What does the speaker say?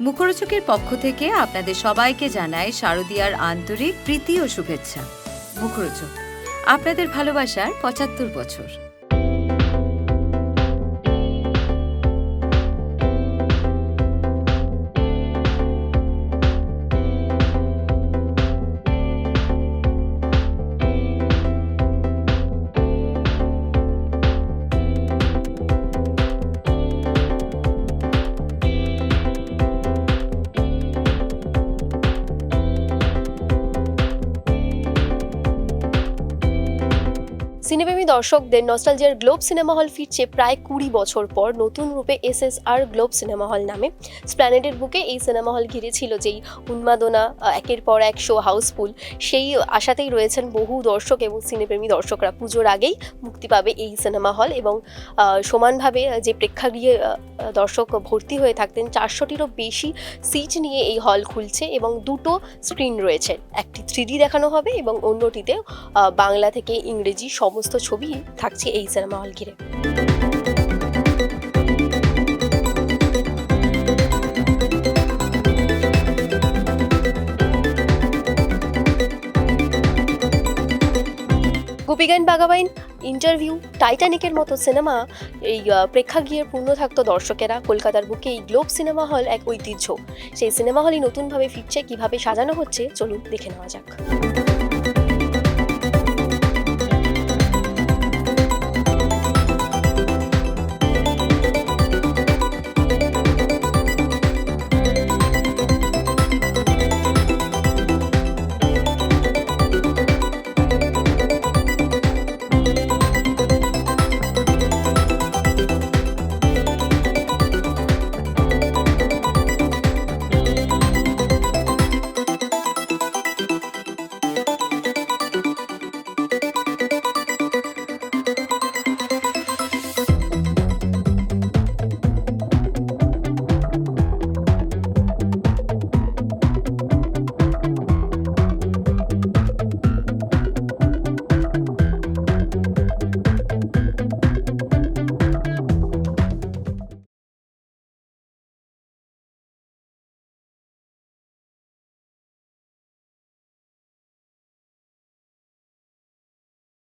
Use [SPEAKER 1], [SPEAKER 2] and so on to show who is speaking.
[SPEAKER 1] মুখরোচকের পক্ষ থেকে আপনাদের সবাইকে জানায় শারদীয়ার আন্তরিক প্রীতি ও শুভেচ্ছা। মুখরোচক, আপনাদের ভালোবাসার পঁচাত্তর বছর।
[SPEAKER 2] সিনেপ্রেমী দর্শকদের নস্টালজিয়ার গ্লোব সিনেমা হল ফিরছে প্রায় কুড়ি বছর পর নতুন রূপে S S R Globe cinema hall নামে। স্প্ল্যানেডের বুকে এই সিনেমা হল ঘিরেছিল যেই উন্মাদনা একের পর এক শো হাউসফুল সেই আশাতেই রয়েছেন বহু দর্শক এবং সিনেপ্রেমী দর্শকরা। পুজোর আগেই মুক্তি পাবে এই সিনেমা হল এবং সমানভাবে যে প্রেক্ষাগৃহে দর্শক ভর্তি হয়ে থাকতেন, চারশোটিরও বেশি সিট নিয়ে এই হল খুলছে এবং দুটো স্ক্রিন রয়েছে। একটি থ্রি দেখানো হবে এবং অন্যটিতে বাংলা থেকে ইংরেজি সমস্ত ছবি থাকছে এই সিনেমা হল ঘিরে। গোপীগান বাগাবাইন, ইন্টারভিউ, টাইটানিকের মতো সিনেমা, এই প্রেক্ষাগৃহে পূর্ণ থাকতো দর্শকেরা। কলকাতার বুকে এই গ্লোব সিনেমা হল এক ঐতিহ্য। সেই সিনেমা হলই নতুনভাবে ফিরছে, কীভাবে সাজানো হচ্ছে, চলুন দেখে নেওয়া যাক।